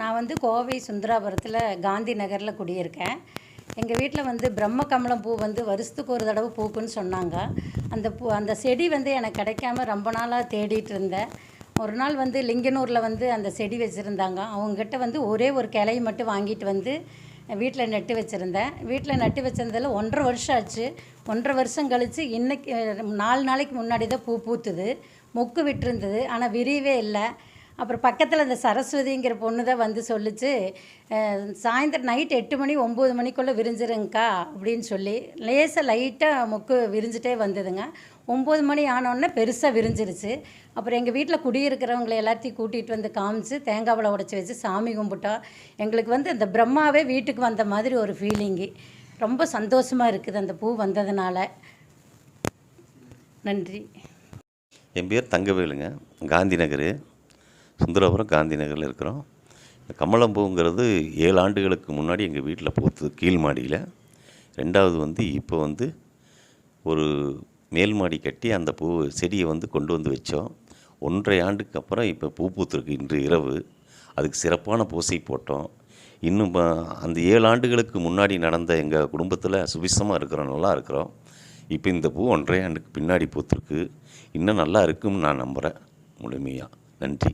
நான் வந்து கோவை சுந்தராபுரத்தில் காந்தி நகரில் குடியிருக்கேன். எங்கள் வீட்டில் வந்து பிரம்ம கமலம் பூ வந்து வருஷத்துக்கு ஒரு தடவை பூக்குன்னு சொன்னாங்க. அந்த பூ அந்த செடி வந்து எனக்கு கிடைக்காம ரொம்ப நாளாக தேடிட்டு இருந்தேன். ஒரு நாள் வந்து லிங்கனூரில் வந்து அந்த செடி வச்சுருந்தாங்க. அவங்கக்கிட்ட வந்து ஒரே ஒரு கிளையை மட்டும் வாங்கிட்டு வந்து வீட்டில் நட்டு வச்சுருந்தேன். வீட்டில் நட்டு வச்சிருந்ததில் ஒன்றரை வருஷம் ஆச்சு. ஒன்றரை வருஷம் கழித்து இன்னைக்கு நாலு நாளைக்கு முன்னாடி தான் பூ பூத்துது. மொக்கு விட்டுருந்தது. ஆனால் விரியவே இல்லை. அப்புறம் பக்கத்தில் இந்த சரஸ்வதிங்கிற பொண்ணு தான் வந்து சொல்லுச்சு சாயந்தரம் நைட் எட்டு மணி ஒம்பது மணிக்குள்ளே விரிஞ்சிருங்கக்கா அப்படின்னு சொல்லி லேசாக லைட்டாக மொக்கு விரிஞ்சிட்டே வந்ததுங்க. ஒம்பது மணி ஆனோடனே பெருசாக விரிஞ்சிருச்சு. அப்புறம் எங்கள் வீட்டில் குடியிருக்கிறவங்களை எல்லாத்தையும் கூட்டிகிட்டு வந்து காமிச்சு தேங்காய் உடச்சி வச்சு சாமி கும்பிட்டோம் எங்களுக்கு வந்து அந்த பிரம்மாவே வீட்டுக்கு வந்த மாதிரி ஒரு ஃபீலிங்கு ரொம்ப சந்தோஷமாக இருக்குது அந்த பூ வந்ததுனால. நன்றி. என் பேர் தங்கவேலுங்க. காந்தி நகர். சுந்தரபுரம் காந்தி நகரில் இருக்கிறோம். இந்த கமலம்பூங்கிறது ஏழு ஆண்டுகளுக்கு முன்னாடி எங்கள் வீட்டில் பூத்தது கீழ் மாடியில். ரெண்டாவது வந்து இப்போ வந்து ஒரு மேல் மாடி கட்டி அந்த பூ செடியை வந்து கொண்டு வந்து வச்சோம். ஒன்றரை ஆண்டுக்கு அப்புறம் இப்போ பூ பூத்திருக்கு இன்று இரவு. அதுக்கு சிறப்பான பூசை போட்டோம். இன்னும் அந்த ஏழு ஆண்டுகளுக்கு முன்னாடி நடந்த எங்கள் குடும்பத்தில் சுபிசமாக இருக்கிறோம் நல்லா இருக்கிறோம். இப்போ இந்த பூ ஒன்றரை ஆண்டுக்கு பின்னாடி பூத்திருக்கு. இன்னும் நல்லா இருக்கும்னு நான் நம்புகிறேன் முழுமையாக நன்றி.